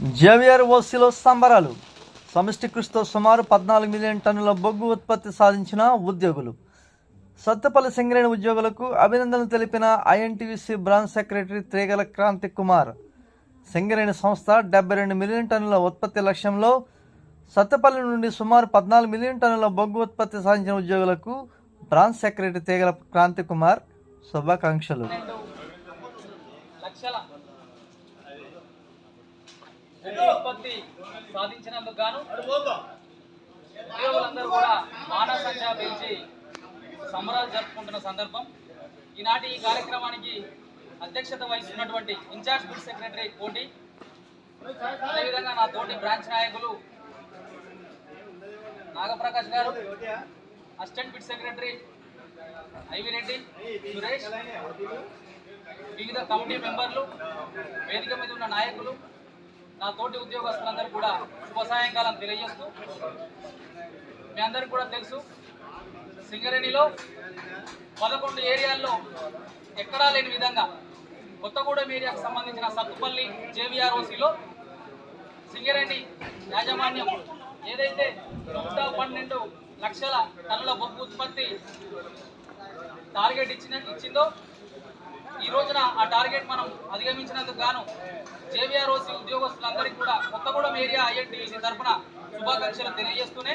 Xavier ఓసీలో సంబరాలు. సమిష్టి కృషితో సుమారు పద్నాలుగు మిలియన్ టన్నుల బొగ్గు ఉత్పత్తి సాధించిన ఉద్యోగులు. సత్తపల్లి సింగరేణి ఉద్యోగులకు అభినందనలు తెలిపిన INTUC branch secretary Tregala Kranthi Kumar. Singareni సంస్థ డెబ్బై రెండు మిలియన్ టన్నుల ఉత్పత్తి లక్ష్యంలో సత్తపల్లి నుండి సుమారు పద్నాలుగు మిలియన్ టన్నుల బొగ్గు ఉత్పత్తి సాధించిన ఉద్యోగులకు బ్రాంచ్ సెక్రటరీ తేగల క్రాంతి కుమార్ శుభాకాంక్షలు. ఉత్పత్తి సాధించినందుకు గాను ఉద్యోగులందరూ కూడా మానవ సంఖ్య పిలిచి సంబరాలు జరుపుకుంటున్న సందర్భం. ఈనాటి ఈ కార్యక్రమానికి అధ్యక్షత వహిస్తున్నటువంటి ఇన్ఛార్జ్ బిల్ సెక్రటరీ కోటి అదేవిధంగా నా తోటి బ్రాంచ్ నాయకులు Nagaprakash garu assistant bit secretary I V Reddy Suresh వివిధ కమిటీ మెంబర్లు వేదిక మీద ఉన్న నాయకులు నా తోటి ఉద్యోగస్తులందరూ కూడా శుభ సాయంకాలం తెలియజేస్తూ మీ అందరికీ కూడా తెలుసు సింగరేణిలో పదకొండు ఏరియాల్లో ఎక్కడా లేని విధంగా కొత్తగూడెం ఏరియాకు సంబంధించిన సత్తుపల్లి జేవీఆర్ఓసీలో సింగరేణి యాజమాన్యం ఏదైతే నూట పన్నెండు లక్షల టన్నుల బొగ్గు ఉత్పత్తి టార్గెట్ ఇచ్చిన ఇచ్చిందో టార్గెట్ మనం అధిగమించినందుకు గాను జేవీఆర్ఓసి ఉద్యోగస్తులందరికీ కూడా కొత్తగూడెం ఏరియా ఐఎన్టీసీ తరఫున శుభాకాంక్షలు తెలియజేస్తూనే